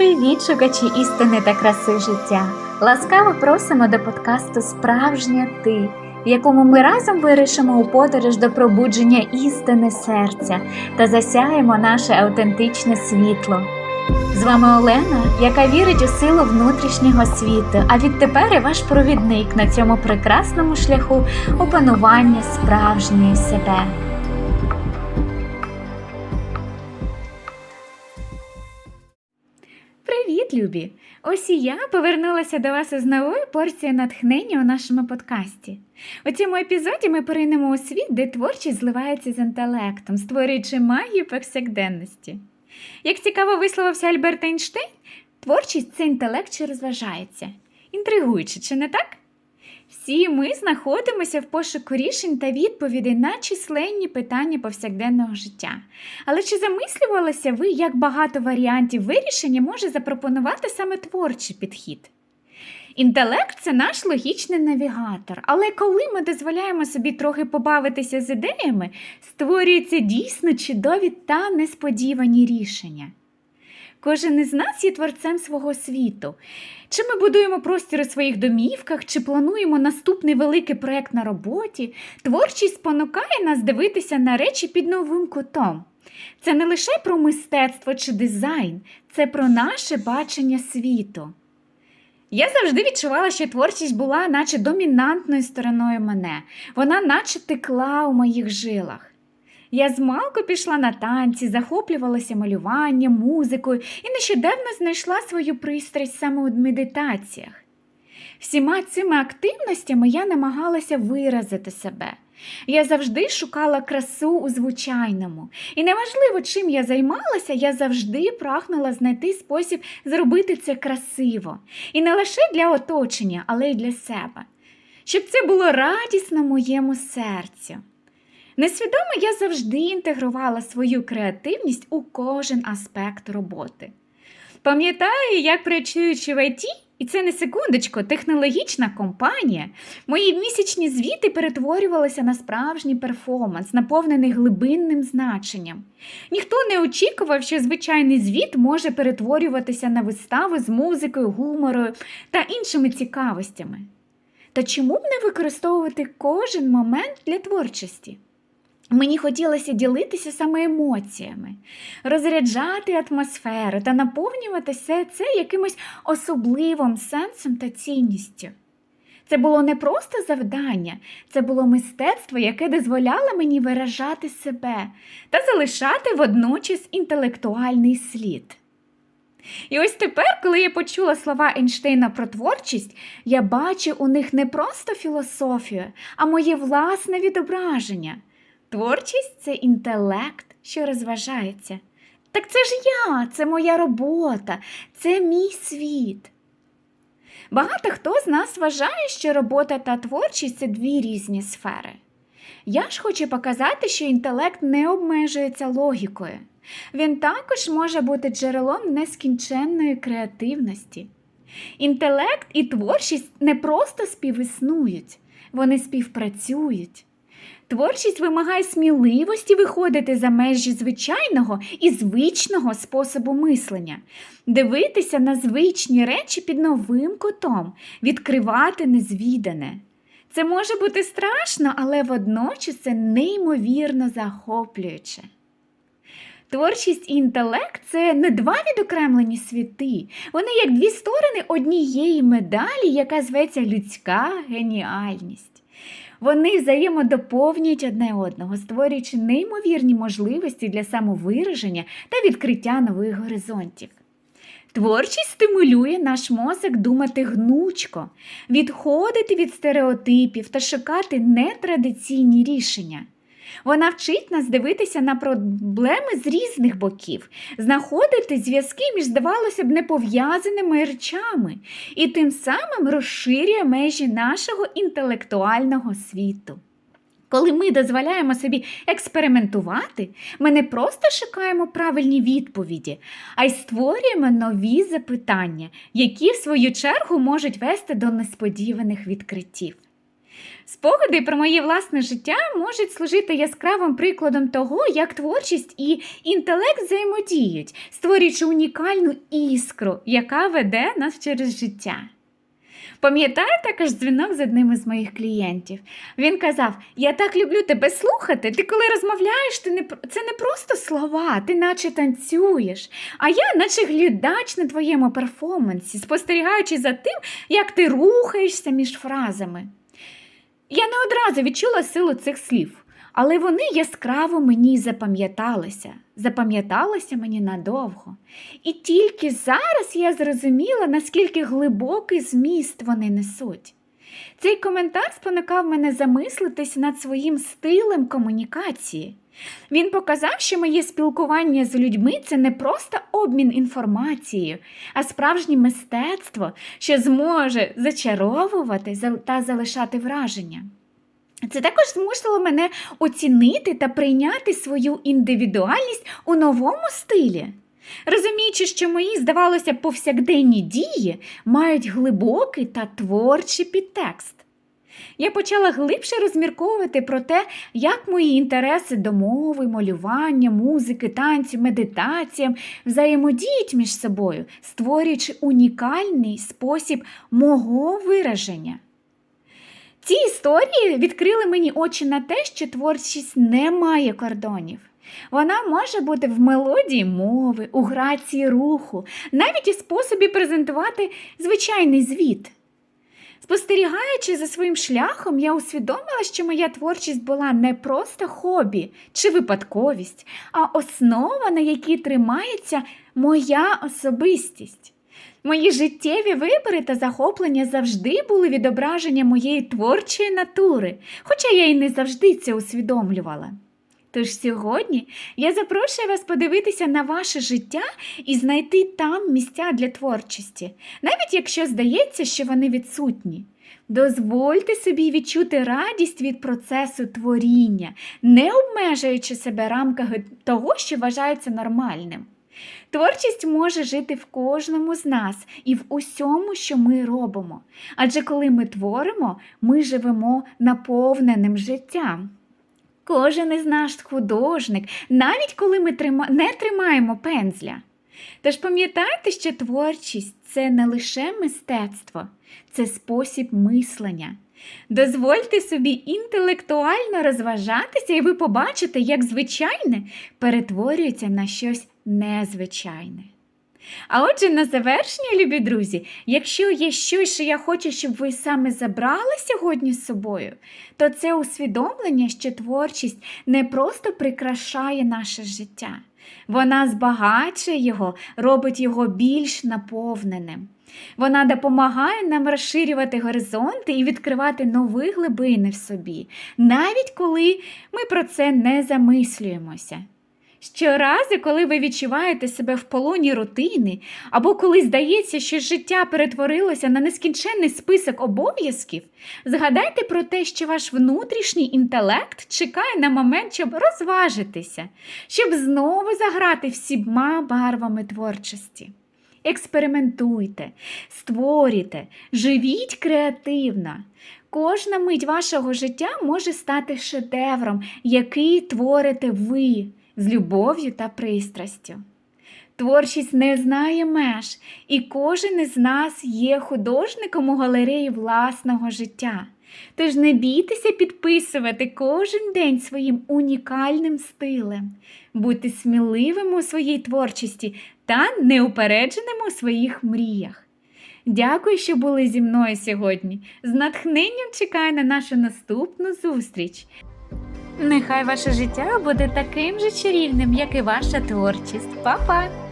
Привіт, шукачі істини та краси життя! Ласкаво просимо до подкасту Справжня ти, в якому ми разом вирішимо у подорож до пробудження істини серця та засяємо наше автентичне світло. З вами Олена, яка вірить у силу внутрішнього світу, а відтепер і ваш провідник на цьому прекрасному шляху опанування справжньої себе. Любі! Ось і я повернулася до вас із новою порцією натхнення у нашому подкасті. У цьому епізоді ми поринемо у світ, де творчість зливається з інтелектом, створюючи магію повсякденності. Як цікаво висловився Альберт Ейнштейн, творчість це інтелект, що розважається. Інтригуючи, чи не так? Всі ми знаходимося в пошуку рішень та відповідей на численні питання повсякденного життя. Але чи замислювалися ви, як багато варіантів вирішення може запропонувати саме творчий підхід? Інтелект це наш логічний навігатор, але коли ми дозволяємо собі трохи побавитися з ідеями, створюються дійсно чудові та несподівані рішення. Кожен із нас є творцем свого світу. Чи ми будуємо простір у своїх домівках, чи плануємо наступний великий проект на роботі, творчість спонукає нас дивитися на речі під новим кутом. Це не лише про мистецтво чи дизайн, це про наше бачення світу. Я завжди відчувала, що творчість була наче домінантною стороною мене, вона наче текла у моїх жилах. Я змалку пішла на танці, захоплювалася малюванням, музикою і нещодавно знайшла свою пристрасть саме у медитаціях. Всіма цими активностями я намагалася виразити себе. Я завжди шукала красу у звичайному, і неважливо, чим я займалася, я завжди прагнула знайти спосіб зробити це красиво, і не лише для оточення, але й для себе, щоб це було радісно моєму серцю. Несвідомо я завжди інтегрувала свою креативність у кожен аспект роботи. Пам'ятаю, як працюючи в ІТ, і це не секундочко, технологічна компанія, мої місячні звіти перетворювалися на справжній перформанс, наповнений глибинним значенням. Ніхто не очікував, що звичайний звіт може перетворюватися на вистави з музикою, гуморою та іншими цікавостями. Та чому б не використовувати кожен момент для творчості? Мені хотілося ділитися саме емоціями, розряджати атмосферу та наповнювати все це якимось особливим сенсом та цінністю. Це було не просто завдання, це було мистецтво, яке дозволяло мені виражати себе та залишати водночас інтелектуальний слід. І ось тепер, коли я почула слова Ейнштейна про творчість, я бачу у них не просто філософію, а моє власне відображення. Творчість це інтелект, що розважається. Так це ж я, це моя робота, це мій світ. Багато хто з нас вважає, що робота та творчість це дві різні сфери. Я ж хочу показати, що інтелект не обмежується логікою. Він також може бути джерелом нескінченної креативності. Інтелект і творчість не просто співіснують, вони співпрацюють. Творчість вимагає сміливості виходити за межі звичайного і звичного способу мислення, дивитися на звичні речі під новим кутом, відкривати незвідане. Це може бути страшно, але водночас це неймовірно захоплююче. Творчість і інтелект це не два відокремлені світи. Вони як дві сторони однієї медалі, яка зветься людська геніальність. Вони взаємодоповнюють одне одного, створюючи неймовірні можливості для самовираження та відкриття нових горизонтів. Творчість стимулює наш мозок думати гнучко, відходити від стереотипів та шукати нетрадиційні рішення. Вона вчить нас дивитися на проблеми з різних боків, знаходити зв'язки між, здавалося б, непов'язаними речами і тим самим розширює межі нашого інтелектуального світу. Коли ми дозволяємо собі експериментувати, ми не просто шукаємо правильні відповіді, а й створюємо нові запитання, які, в свою чергу, можуть вести до несподіваних відкриттів. Спогади про моє власне життя можуть служити яскравим прикладом того, як творчість і інтелект взаємодіють, створюючи унікальну іскру, яка веде нас через життя. Пам'ятаю також дзвінок з одним із моїх клієнтів. Він казав: Я так люблю тебе слухати. Ти коли розмовляєш, ти не це не просто слова, ти наче танцюєш. А я, наче глядач на твоєму перформансі, спостерігаючи за тим, як ти рухаєшся між фразами. Я не одразу відчула силу цих слів, але вони яскраво мені запам'яталися, запам'яталися мені надовго. І тільки зараз я зрозуміла, наскільки глибокий зміст вони несуть. Цей коментар спонукав мене замислитись над своїм стилем комунікації. Він показав, що моє спілкування з людьми це не просто обмін інформацією, а справжнє мистецтво, що зможе зачаровувати та залишати враження. Це також змусило мене оцінити та прийняти свою індивідуальність у новому стилі. Розуміючи, що мої, здавалося, повсякденні дії мають глибокий та творчий підтекст. Я почала глибше розмірковувати про те, як мої інтереси до мови, малювання, музики, танцю, медитація взаємодіють між собою, створюючи унікальний спосіб мого вираження. Ці історії відкрили мені очі на те, що творчість не має кордонів. Вона може бути в мелодії мови, у грації руху, навіть у способі презентувати звичайний звіт. Спостерігаючи за своїм шляхом, я усвідомила, що моя творчість була не просто хобі чи випадковість, а основа, на якій тримається моя особистість. Мої життєві вибори та захоплення завжди були відображення моєї творчої натури, хоча я й не завжди це усвідомлювала. Тож сьогодні я запрошую вас подивитися на ваше життя і знайти там місця для творчості, навіть якщо здається, що вони відсутні. Дозвольте собі відчути радість від процесу творіння, не обмежуючи себе рамками того, що вважається нормальним. Творчість може жити в кожному з нас і в усьому, що ми робимо. Адже коли ми творимо, ми живемо наповненим життям. Кожен із нас художник, навіть коли ми трима... не тримаємо пензля. Тож пам'ятайте, що творчість це не лише мистецтво, це спосіб мислення. Дозвольте собі інтелектуально розважатися, і ви побачите, як звичайне перетворюється на щось незвичайне. А отже, на завершення, любі друзі, якщо є щось, що я хочу, щоб ви саме забрали сьогодні з собою, то це усвідомлення, що творчість не просто прикрашає наше життя, вона збагачує його, робить його більш наповненим. Вона допомагає нам розширювати горизонти і відкривати нові глибини в собі, навіть коли ми про це не замислюємося. Щоразу, коли ви відчуваєте себе в полоні рутини, або коли здається, що життя перетворилося на нескінченний список обов'язків, згадайте про те, що ваш внутрішній інтелект чекає на момент, щоб розважитися, щоб знову заграти всіма барвами творчості. Експериментуйте, створюйте, живіть креативно. Кожна мить вашого життя може стати шедевром, який творите ви з любов'ю та пристрастю. Творчість не знає меж, і кожен із нас є художником у галереї власного життя. Тож не бійтеся підписувати кожен день своїм унікальним стилем, будьте сміливими у своїй творчості та неупередженими у своїх мріях. Дякую, що були зі мною сьогодні. З натхненням чекаю на нашу наступну зустріч. Нехай ваше життя буде таким же чарівним, як і ваша творчість. Па-па!